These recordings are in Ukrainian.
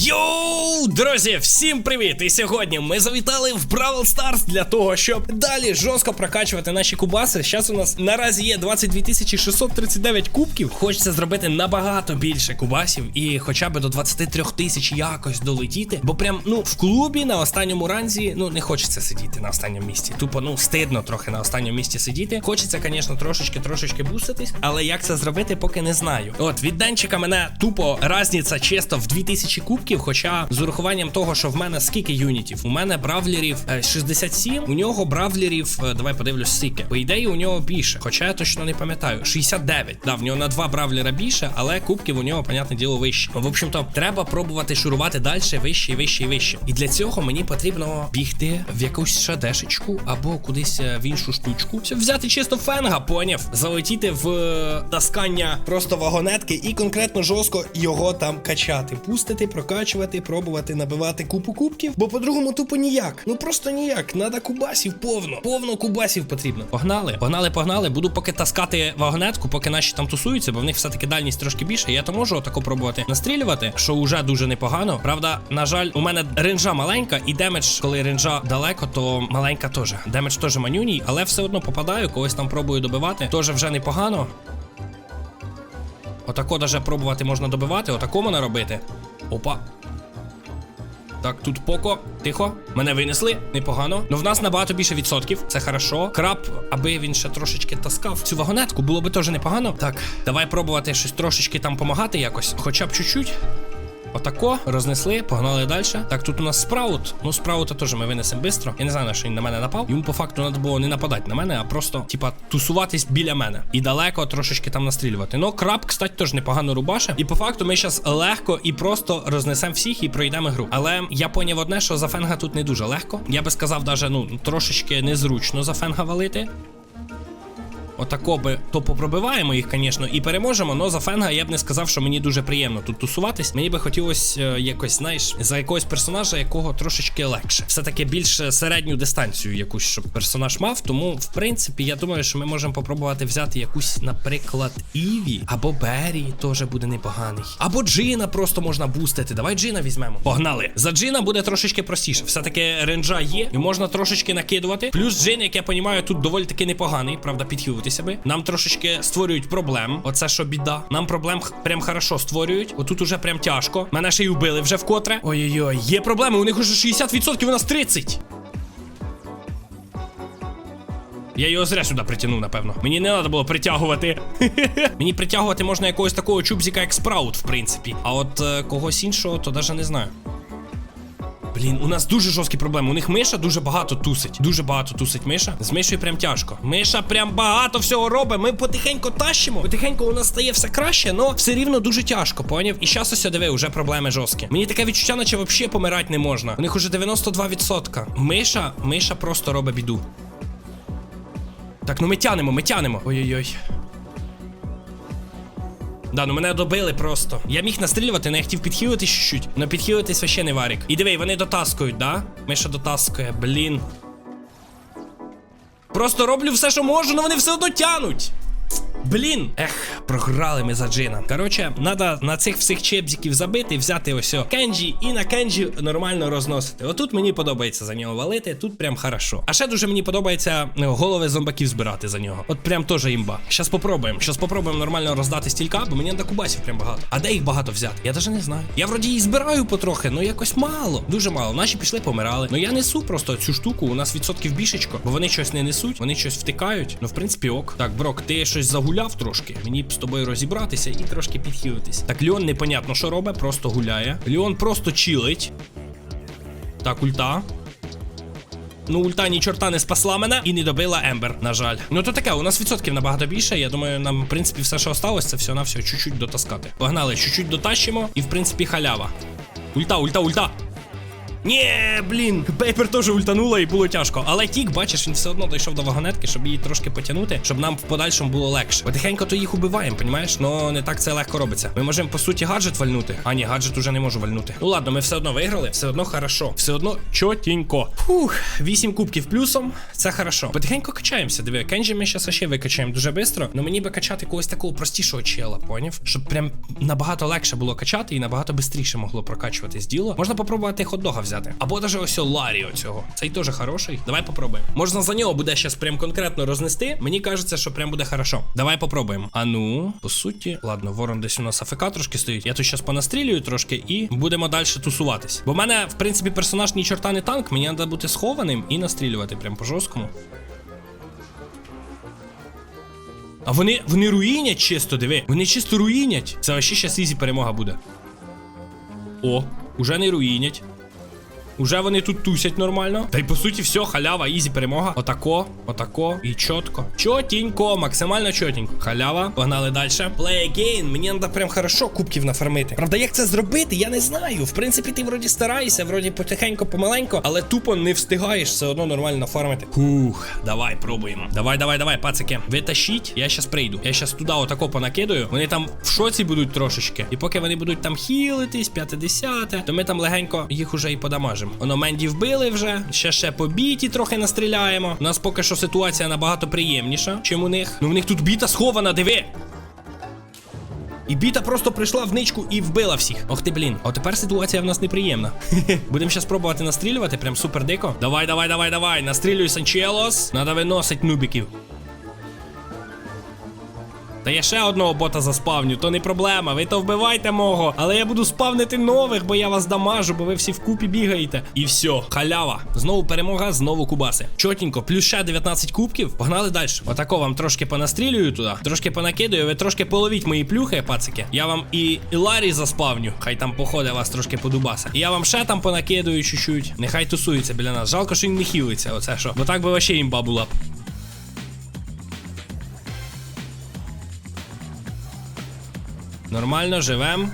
Йоу, друзі, всім привіт! І сьогодні ми завітали в Бравл Старс для того, щоб далі жорстко прокачувати наші кубаси. Зараз у нас наразі є 22 639 кубків. Хочеться зробити набагато більше кубасів і хоча б до 23 тисяч якось долетіти. Бо прям ну в клубі на останньому ранзі ну не хочеться сидіти на останньому місці. Тупо ну стидно трохи на останньому місці сидіти. Хочеться, звісно, трошечки трошечки буститись, але як це зробити, поки не знаю. От від Денчика мене тупо разниця чисто в 2000 кубків. Хоча з урахуванням того, що в мене скільки юнітів, у мене бравлерів е, 67, у нього бравлерів, е, давай подивлюсь, скільки. По ідеї, у нього більше. Хоча я точно не пам'ятаю. 69. Да, в нього на два бравлера більше, але кубків у нього, понятне діло, вище. В общем-то, треба пробувати шурувати далі, вище, і вище і вище. І для цього мені потрібно бігти в якусь шадешечку або кудись е, в іншу штучку. Щоб взяти чисто фенга, поняв, залетіти в е, таскання просто вагонетки і конкретно жорстко його там качати. Пустити, прокачувати, пробувати набивати купу кубків. Бо по-другому тупо ніяк. Ну просто ніяк. Надо кубасів повно. Повно кубасів потрібно. Погнали, погнали, погнали. Буду поки таскати вагонетку, поки наші там тусуються, бо в них все-таки дальність трошки більше. Я то можу отако пробувати настрілювати, що вже дуже непогано. Правда, на жаль, у мене ренжа маленька, і демедж, коли ренжа далеко, то маленька теж. Демедж теж манюній, але все одно попадаю, когось там пробую добивати. Теж вже непогано. Отако даже пробувати можна добивати, отако можна робити. Опа. Так, тут поко, тихо. Мене винесли, непогано. Ну в нас набагато більше відсотків. Це хорошо. Краб, аби він ще трошечки таскав цю вагонетку, було би теж непогано. Так, давай пробувати щось трошечки там помагати якось. Хоча б чуть-чуть. Отако, рознесли, погнали далі. Так, тут у нас спраут. Ну, спраута теж ми винесемо швидко. Я не знаю, на що він на мене напав. Йому по факту треба було не нападати на мене, а просто, типа, тусуватись біля мене. І далеко трошечки там настрілювати. Ну, краб, кстати, теж непогано рубаше. І по факту ми зараз легко і просто рознесемо всіх і пройдемо гру. Але я поняв одне, що за фенга тут не дуже легко. Я би сказав, даже, ну, трошечки незручно за фенга валити. Отако би то попробиваємо їх, звісно, і переможемо. Но за фенга я б не сказав, що мені дуже приємно тут тусуватись. Мені би хотілося е, якось, знаєш, за якогось персонажа, якого трошечки легше. Все-таки більш середню дистанцію якусь, щоб персонаж мав. Тому, в принципі, я думаю, що ми можемо попробувати взяти якусь, наприклад, Іві або Беррі, теж буде непоганий. Або Джина просто можна бустити. Давай Джина візьмемо. Погнали. За Джина буде трошечки простіше. Все-таки ренджа є, і можна трошечки накидувати. Плюс Джин, як я розумію, тут доволі таки непоганий, правда, підхилитися би. Нам трошечки створюють проблем. Оце що біда. Нам проблем прям хорошо створюють. Отут уже прям тяжко. Мене ще й убили вже вкотре. Ой-ой-ой, є проблеми. У них уже 60%, у нас 30%. Я його зря сюди притягнув, напевно. Мені не треба було притягувати. Мені притягувати можна якогось такого чубзіка, як спраут, в принципі. А от е, когось іншого, то навіть не знаю. Блін, у нас дуже жорсткі проблеми. У них миша дуже багато тусить. Дуже багато тусить миша. З мишою прям тяжко. Миша прям багато всього робить. Ми потихеньку тащимо. Потихеньку у нас стає все краще, але все рівно дуже тяжко, поняв? І зараз ось диви, вже проблеми жорсткі. Мені таке відчуття, наче взагалі помирати не можна. У них уже 92%. Миша, миша просто робить біду. Так, ну ми тянемо, ми тянемо. Ой-ой-ой. Да, ну мене добили просто. Я міг настрілювати, але я хотів підхилити чуть-чуть. Но підхилитись вообще не варік. І диви, вони дотаскують, да? Миша дотаскує, блін. Просто роблю все, що можу, але вони все одно тянуть. Блін, ех, програли ми за джина. Коротше, треба на цих всіх чебзиків забити, взяти ось о Кенджі і на Кенджі нормально розносити. Отут мені подобається за нього валити, тут прям хорошо. А ще дуже мені подобається е, голови зомбаків збирати за нього. От прям теж імба. Щас попробуємо. Щас попробуємо нормально роздати стілька, бо мені на кубасів прям багато. А де їх багато взяти? Я навіть не знаю. Я вроді і збираю потрохи, ну якось мало. Дуже мало. Наші пішли, помирали. Ну я несу просто цю штуку. У нас відсотків більшечко, бо вони щось не несуть, вони щось втикають. Ну, в принципі, ок. Так, брок, ти щось загуляв трошки. Мені б з тобою розібратися і трошки підхилитись. Так, Леон непонятно, що робить, просто гуляє. Леон просто чилить. Так, ульта. Ну, ульта ні чорта не спасла мене і не добила Ембер, на жаль. Ну то таке, у нас відсотків набагато більше. Я думаю, нам, в принципі, все, що осталось, це все на все чуть-чуть дотаскати. Погнали, чуть-чуть дотащимо, і в принципі халява. Ульта, ульта, ульта. Ні, блін. Пейпер теж ультанула і було тяжко. Але тік, бачиш, він все одно дійшов до вагонетки, щоб її трошки потягнути, щоб нам в подальшому було легше. Потихенько то їх убиваємо, понімаєш? Ну не так це легко робиться. Ми можемо по суті гаджет вальнути. А ні, гаджет уже не можу вальнути. Ну ладно, ми все одно виграли, все одно хорошо. Все одно чотінько. Фух, 8 кубків плюсом. Це хорошо. Потихеньку качаємося. Диви, Кенджі ми зараз ще викачаємо дуже швидко. Ну мені би качати когось такого простішого чела, поняв? Щоб прям набагато легше було качати і набагато швидше могло прокачуватись діло. Можна попробувати хот-дога взяти. Або даже ось Ларі оцього. Цей теж хороший. Давай попробуємо. Можна за нього буде щас прям конкретно рознести. Мені кажеться, що прям буде хорошо. Давай попробуємо. А ну, по суті, ладно, ворон десь у нас АФК трошки стоїть. Я тут щас понастрілюю трошки і будемо далі тусуватись. Бо в мене, в принципі, персонаж ні чорта не танк. Мені треба бути схованим і настрілювати прям по жорсткому. А вони, вони руїнять чисто, диви. Вони чисто руїнять. Це вообще щас ізі перемога буде. О, уже не руїнять. Уже вони тут тусять нормально. Та й по суті, все, халява, ізі перемога. Отако, отако і чітко. Чотінько, максимально чотінько. Халява. Погнали далі. Play again. Мені треба прям хорошо кубків нафармити. Правда, як це зробити, я не знаю. В принципі, ти вроді стараєшся, вроді потихеньку, помаленько, але тупо не встигаєш все одно нормально нафармити. Хух, давай, пробуємо. Давай, давай, давай, пацики. Витащіть, я щас прийду. Я щас туди отако понакидаю. Вони там в шоці будуть трошечки. І поки вони будуть там хілитись, 50, то ми там легенько їх уже і подамажимо. Воно Менді вбили вже. Ще ще по біті трохи настріляємо. У нас поки що ситуація набагато приємніша, чим у них. Ну в них тут біта схована, диви. І біта просто прийшла в ничку і вбила всіх. Ох ти, блін. А тепер ситуація в нас неприємна. Будемо зараз пробувати настрілювати, прям супер дико. Давай, давай, давай, давай. Настрілюй Санчелос. Надо виносить нубіків. Та я ще одного бота заспавню, то не проблема. Ви то вбивайте мого. Але я буду спавнити нових, бо я вас дамажу, бо ви всі вкупі бігаєте. І все, халява. Знову перемога, знову кубаси. Чотенько, плюс ще 19 кубків. Погнали далі. Отако вам трошки понастрілюю туди, трошки понакидаю. Ви трошки половіть мої плюхи, пацики. Я вам і Іларі заспавню. Хай там походить вас трошки подубаса. І я вам ще там понакидаю чуть-чуть. Нехай тусується біля нас. Жалко, що він не хілиться. Оце що. Бо так би вообще імба була б. Нормально, живем.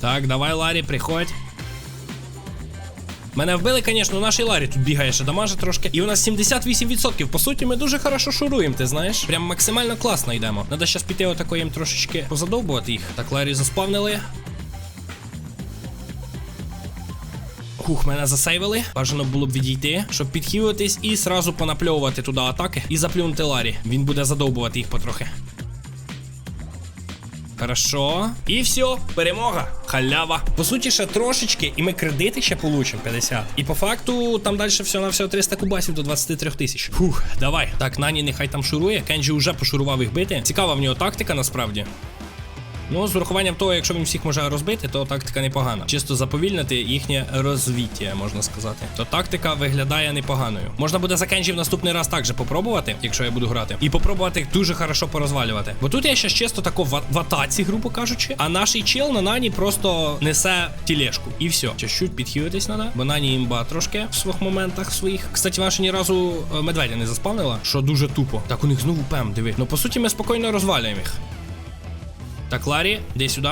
Так, давай, Ларі, приходь. Мене вбили, звісно, наш Ларі тут бігає ще дамаже трошки. І у нас 78%. По суті, ми дуже хорошо шуруємо, ти знаєш. Прям максимально класно йдемо. Надо зараз піти отако їм трошечки позадовбувати їх. Так, Ларі заспавнили. Хух, мене засейвили. Бажано було б відійти, щоб підхилитись і сразу понапльовувати туди атаки і заплюнути Ларі. Він буде задовбувати їх потрохи. Хорошо. І все, перемога. Халява. По суті, ще трошечки, і ми кредити ще получимо 50. І по факту там далі все на все 300 кубасів до 23 тисяч. Фух, давай. Так, Нані нехай там шурує. Кенджі вже пошурував їх бити. Цікава в нього тактика насправді. Ну, з урахуванням того, якщо він всіх може розбити, то тактика непогана. Чисто заповільнити їхнє розвіття, можна сказати. То тактика виглядає непоганою. Можна буде за в наступний раз також попробувати, якщо я буду грати, і попробувати дуже хорошо порозвалювати. Бо тут я ще чисто тако в, в атаці, грубо кажучи, а наш чел на нані просто несе тілешку. І все. Чуть-чуть підхилитись треба, бо нані імба трошки в своїх моментах своїх. Кстати, ваша ні разу е, медведя не заспавнила, що дуже тупо. Так, у них знову пем, диви. Ну по суті, ми спокійно розвалюємо їх. Так, Ларі, де сюди.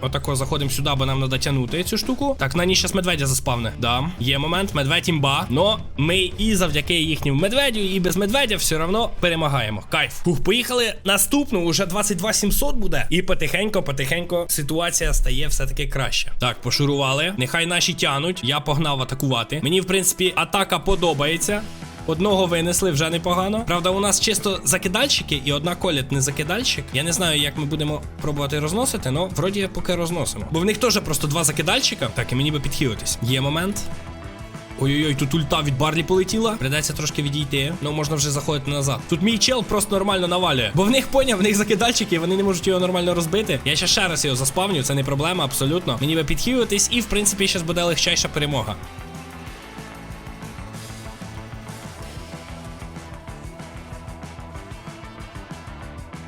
Отако заходимо сюди, бо нам треба тягнути цю штуку. Так, на ній зараз медведя заспавне. Да, є момент, медведь імба. Но ми і завдяки їхньому медведю, і без медведя все одно перемагаємо. Кайф. Фух, поїхали. Наступну, уже 22 700 буде. І потихенько, потихенько ситуація стає все-таки краще. Так, пошурували. Нехай наші тянуть. Я погнав атакувати. Мені, в принципі, атака подобається. Одного винесли вже непогано. Правда, у нас чисто закидальщики і одна коліт не закидальщик. Я не знаю, як ми будемо пробувати розносити, але вроді поки розносимо. Бо в них теж просто два закидальщика. Так, і мені би підхилитись. Є момент. Ой-ой-ой, тут ульта від Барлі полетіла. Придеться трошки відійти. Ну можна вже заходити назад. Тут мій чел просто нормально навалює. Бо в них поняв, в них закидальчики, вони не можуть його нормально розбити. Я ще ще раз його заспавню, це не проблема, абсолютно. Мені би підхилитись, і в принципі зараз буде легчайша перемога.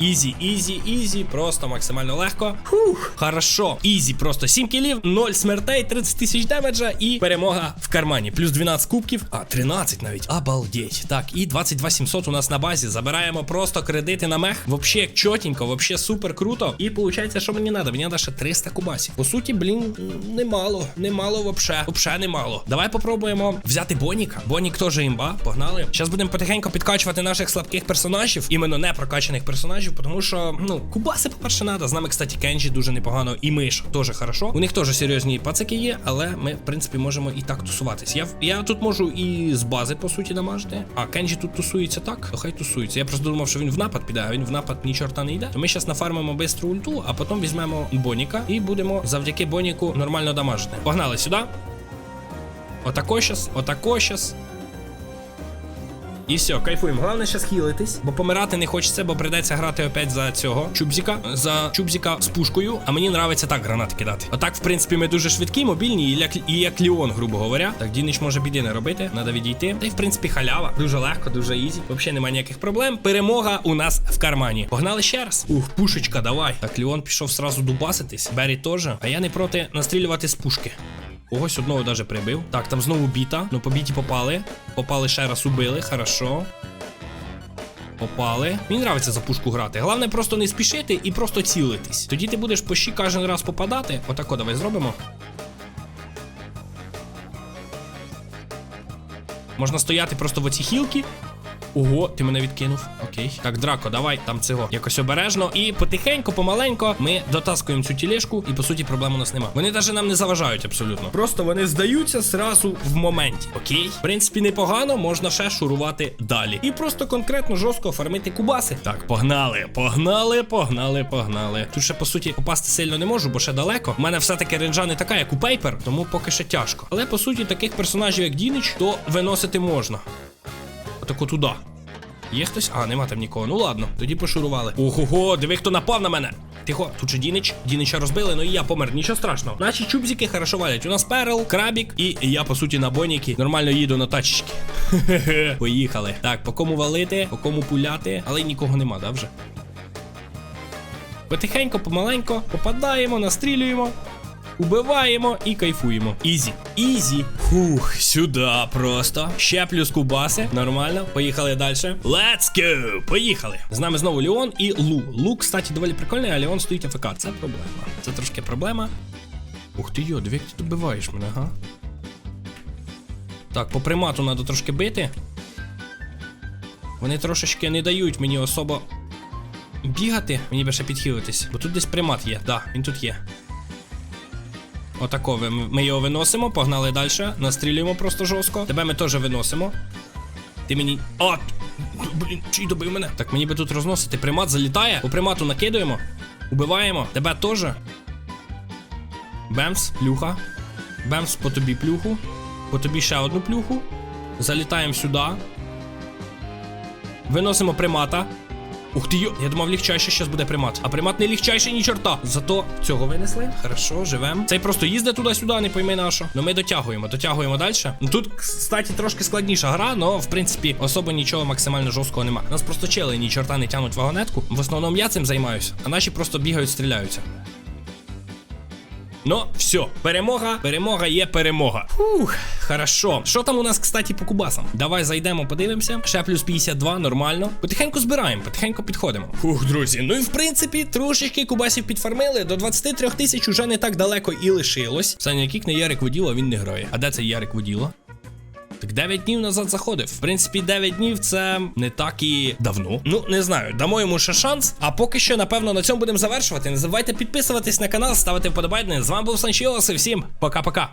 Ізі, ізі, ізі, просто максимально легко. Фух, хорошо. Ізі, просто 7 кілів, 0 смертей, 30 тисяч демеджа і перемога в кармані. Плюс 12 кубків, а 13 навіть. Обалдеть. Так, і 22 700 у нас на базі. Забираємо просто кредити на мех. Вообще чотенько, вообще супер круто. І виходить, що мені треба? Мені треба ще 300 кубасів. По суті, блін, немало. Немало вообще. Вообще немало. Давай попробуємо взяти Боніка. Бонік теж імба. Погнали. Зараз будемо потихеньку підкачувати наших слабких персонажів, іменно не прокачаних персонажів, тому що, ну, кубаси, по-перше, надо. З нами, кстати, Кенджі дуже непогано, і Миша теж хорошо. У них теж серйозні пацики є, але ми, в принципі, можемо і так тусуватись. Я, я тут можу і з бази, по суті, дамажити. А Кенджі тут тусується так, то хай тусується. Я просто думав, що він в напад піде, а він в напад ні чорта не йде. То ми зараз нафармимо бистру ульту, а потім візьмемо Боніка і будемо завдяки Боніку нормально дамажити. Погнали сюди. Отако щас, отако щас. І все, кайфуємо. Головне зараз хілитись, бо помирати не хочеться, бо прийдеться грати опять за цього чубзіка, за чубзіка з пушкою. А мені нравиться так гранати кидати. Отак, в принципі, ми дуже швидкі, мобільні, і як, і як Ліон, грубо говоря. Так, Дінич може біди не робити, треба відійти. Та й в принципі халява. Дуже легко, дуже ізі. Взагалі немає ніяких проблем. Перемога у нас в кармані. Погнали ще раз. Ух, пушечка, давай. Так, Ліон пішов сразу дубаситись. Беррі теж. А я не проти настрілювати з пушки. Когось одного даже прибив. Так, там знову біта. Ну, по біті попали. Попали ще раз, убили, хорошо. Попали. Мені нравиться за пушку грати. Головне просто не спішити і просто цілитись. Тоді ти будеш по щі кожен раз попадати. Отако, давай зробимо. Можна стояти просто в оці хілки. Ого, ти мене відкинув. Окей. Так, Драко, давай там цього якось обережно. І потихеньку, помаленько ми дотаскуємо цю тілешку, і по суті проблем у нас нема. Вони навіть нам не заважають абсолютно. Просто вони здаються зразу в моменті. Окей. В принципі, непогано, можна ще шурувати далі. І просто конкретно жорстко фармити кубаси. Так, погнали, погнали, погнали, погнали. Тут ще по суті попасти сильно не можу, бо ще далеко. У мене все-таки ренджа не така, як у Пейпер, тому поки ще тяжко. Але по суті, таких персонажів, як Дінич, то виносити можна. Отако туди. Є хтось? А, нема там нікого. Ну ладно, тоді пошурували. Ого, диви, хто напав на мене. Тихо, тут же Дінич. Дінича розбили, ну і я помер. Нічого страшного. Наші чубзики хорошо валять. У нас перл, крабік, і я, по суті, на боніки нормально їду на тачечки. Поїхали. Так, по кому валити, по кому пуляти, але нікого нема, да, вже? Потихенько, помаленько, попадаємо, настрілюємо. Убиваємо і кайфуємо. Ізі. Ізі. Фух, сюди просто. Ще плюс кубаси. Нормально. Поїхали далі. Let's go! Поїхали. З нами знову Леон і Лу. Лу, кстати, доволі прикольний, а Леон стоїть АФК. Це проблема. Це трошки проблема. Ух ти йо, як ти добиваєш мене, га? Так, по примату треба трошки бити. Вони трошечки не дають мені особо бігати. Мені ще підхилитись. Бо тут десь примат є. Да, він тут є. Отако ми його виносимо, погнали далі. Настрілюємо просто жорстко. Тебе ми теж виносимо. Ти мені. А! Блін, чий добив мене? Так мені би тут розносити. Примат залітає. По примату накидуємо. Убиваємо. Тебе теж. Бемс, плюха. Бемс по тобі плюху. По тобі ще одну плюху. Залітаємо сюди. Виносимо примата. Ух ти йо, я думав, легчайше зараз буде примат. А примат не легчайше, ні чорта. Зато цього винесли. Хорошо, живем. Цей просто їздить туди-сюди, не пойми на. Ну ми дотягуємо, дотягуємо далі. Ну тут, кстати, трошки складніша гра, але в принципі особо нічого максимально жорсткого нема. Нас просто чели ні чорта не тянуть вагонетку. В основному я цим займаюся, а наші просто бігають, стріляються. Ну, все, перемога, перемога є перемога. Фух, хорошо. Що там у нас, кстати, по кубасам? Давай зайдемо, подивимося. Ще плюс 52, нормально. Потихеньку збираємо, потихеньку підходимо. Фух, друзі. Ну і в принципі, трошечки кубасів підфармили. До 23 тисяч уже не так далеко і лишилось. Саня Кік не Ярик Воділа, він не грає. А де це Ярик Воділа? Так 9 днів назад заходив. В принципі, 9 днів це не так і давно. Ну, не знаю, дамо йому ще шанс. А поки що, напевно, на цьому будемо завершувати. Не забувайте підписуватись на канал, ставити вподобайки. З вами був Санчіос і всім пока-пока.